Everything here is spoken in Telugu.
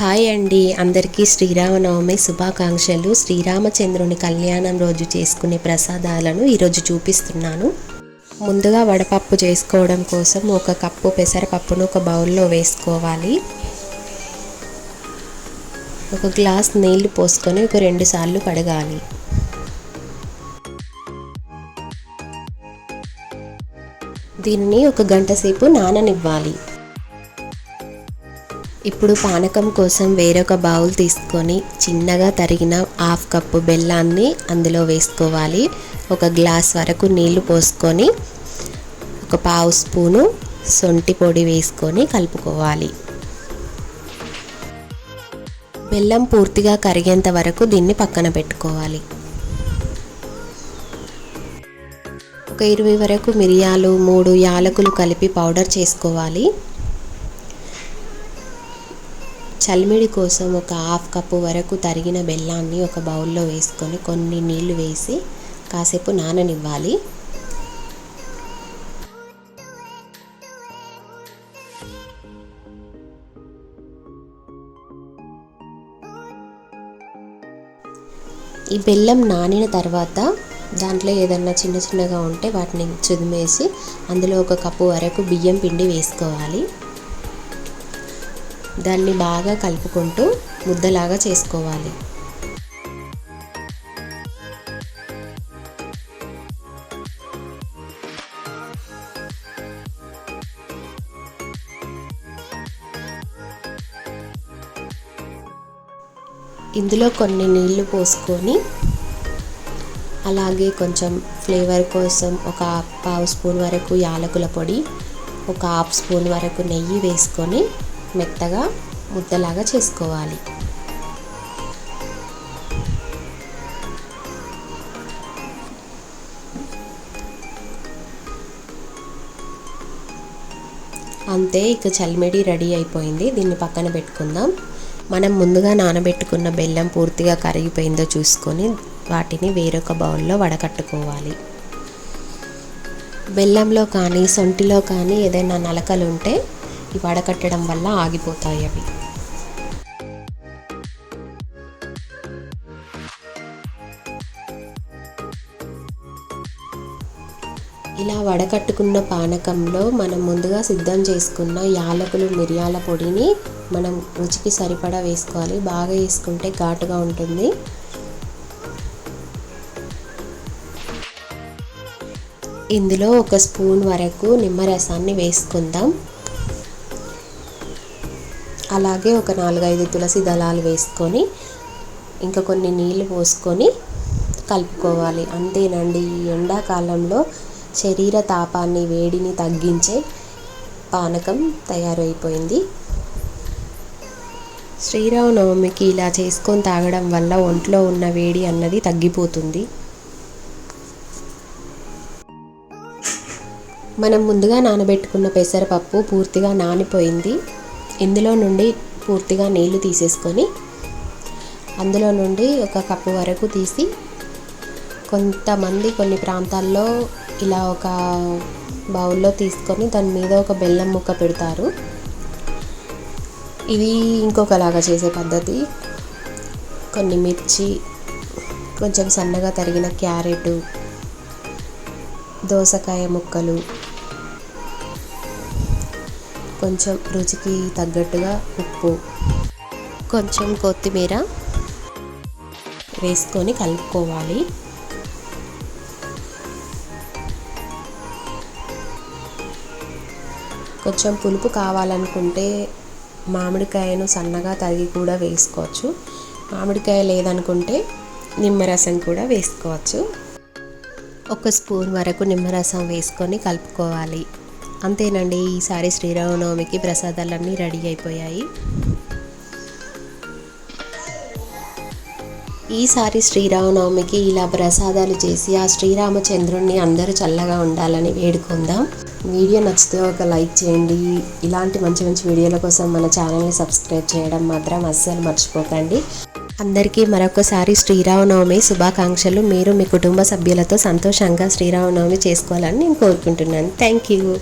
హాయ్ అండి. అందరికీ శ్రీరామనవమి శుభాకాంక్షలు. శ్రీరామచంద్రుని కళ్యాణం రోజు చేసుకునే ప్రసాదాలను ఈరోజు చూపిస్తున్నాను. ముందుగా వడపప్పు చేసుకోవడం కోసం ఒక కప్పు పెసరపప్పును ఒక బౌల్లో వేసుకోవాలి. ఒక గ్లాస్ నీళ్ళు పోసుకొని ఒక రెండు సార్లు కడగాలి. దీనిని ఒక గంట సేపు నాననివ్వాలి. ఇప్పుడు పానకం కోసం వేరొక బౌల్ తీసుకొని చిన్నగా తరిగిన హాఫ్ కప్పు బెల్లాన్ని అందులో వేసుకోవాలి. ఒక గ్లాస్ వరకు నీళ్ళు పోసుకొని ఒక పావు స్పూను సొంటి పొడి వేసుకొని కలుపుకోవాలి. బెల్లం పూర్తిగా కరిగేంత వరకు దీన్ని పక్కన పెట్టుకోవాలి. ఒక ఇరవై వరకు మిరియాలు మూడు యాలకులు కలిపి పౌడర్ చేసుకోవాలి. చల్మిడి కోసం ఒక హాఫ్ కప్పు వరకు తరిగిన బెల్లాన్ని ఒక బౌల్లో వేసుకొని కొన్ని నీళ్ళు వేసి కాసేపు నాననివ్వాలి. ఈ బెల్లం నానిన తర్వాత దాంట్లో ఏదన్నా చిన్న చిన్నగా ఉంటే వాటిని చుదిమేసి అందులో ఒక కప్పు వరకు బియ్యం పిండి వేసుకోవాలి. దాన్ని బాగా కలుపుకుంటూ ముద్దలాగా చేసుకోవాలి. ఇందులో కొన్ని నీళ్ళు పోసుకొని అలాగే కొంచెం ఫ్లేవర్ కోసం ఒక పావు స్పూన్ వరకు యాలకుల పొడి ఒక హాఫ్ స్పూన్ వరకు నెయ్యి వేసుకొని మెత్తగా ముద్దలాగా చేసుకోవాలి. అంతే ఇక చల్మెడి రెడీ అయిపోయింది. దీన్ని పక్కన పెట్టుకుందాం. మనం ముందుగా నానబెట్టుకున్న బెల్లం పూర్తిగా కరిగిపోయిందో చూసుకొని వాటిని వేరొక బౌల్లో వడకట్టుకోవాలి. బెల్లంలో కానీ సొంటిలో కానీ ఏదైనా నలకలు ఉంటే వడకట్టడం వల్ల ఆగిపోతాయి అవి. ఇలా వడకట్టుకున్న పానకంలో మనం ముందుగా సిద్ధం చేసుకున్న యాలకులు మిరియాల పొడిని మనం రుచికి సరిపడా వేసుకోవాలి. బాగా వేసుకుంటే ఘాటుగా ఉంటుంది. ఇందులో ఒక స్పూన్ వరకు నిమ్మరసాన్ని వేసుకుందాం. అలాగే ఒక నాలుగైదు తులసి దళాలు వేసుకొని ఇంకా కొన్ని నీళ్ళు పోసుకొని కలుపుకోవాలి. అంతేనండి ఈ ఎండాకాలంలో శరీర తాపాన్ని వేడిని తగ్గించే పానకం తయారైపోయింది. శ్రీరామనవమికి ఇలా చేసుకొని తాగడం వల్ల ఒంట్లో ఉన్న వేడి అన్నది తగ్గిపోతుంది. మనం ముందుగా నానబెట్టుకున్న పెసరపప్పు పూర్తిగా నానిపోయింది. ఇందులో నుండి పూర్తిగా నీళ్ళు తీసేసుకొని అందులో నుండి ఒక కప్పు వరకు తీసి కొంతమంది కొన్ని ప్రాంతాల్లో ఇలా ఒక బౌల్లో తీసుకొని దాని మీద ఒక బెల్లం ముక్క పెడతారు. ఇది ఇంకొకలాగా చేసే పద్ధతి. కొన్ని మిర్చి కొంచెం సన్నగా తరిగిన క్యారెట్ దోసకాయ ముక్కలు కొంచెం రుచికి తగ్గట్టుగా ఉప్పు కొంచెం కొత్తిమీర వేసుకొని కలుపుకోవాలి. కొంచెం పులుపు కావాలనుకుంటే మామిడికాయను సన్నగా తరిగి కూడా వేసుకోవచ్చు. మామిడికాయ లేదనుకుంటే నిమ్మరసం కూడా వేసుకోవచ్చు. ఒక స్పూన్ వరకు నిమ్మరసం వేసుకొని కలుపుకోవాలి. అంతేనండి ఈసారి శ్రీరామనవమికి ప్రసాదాలన్నీ రెడీ అయిపోయాయి. ఈసారి శ్రీరామనవమికి ఇలా ప్రసాదాలు చేసి ఆ శ్రీరామచంద్రుణ్ణి అందరూ చల్లగా ఉండాలని వేడుకుందాం. వీడియో నచ్చితే ఒక లైక్ చేయండి. ఇలాంటి మంచి మంచి వీడియోల కోసం మన ఛానల్ని సబ్స్క్రైబ్ చేయడం మాత్రం అస్సలు మర్చిపోకండి. అందరికీ మరొకసారి శ్రీరామనవమి శుభాకాంక్షలు. మీరు మీ కుటుంబ సభ్యులతో సంతోషంగా శ్రీరామనవమి చేసుకోవాలని నేను కోరుకుంటున్నాను. Thank you.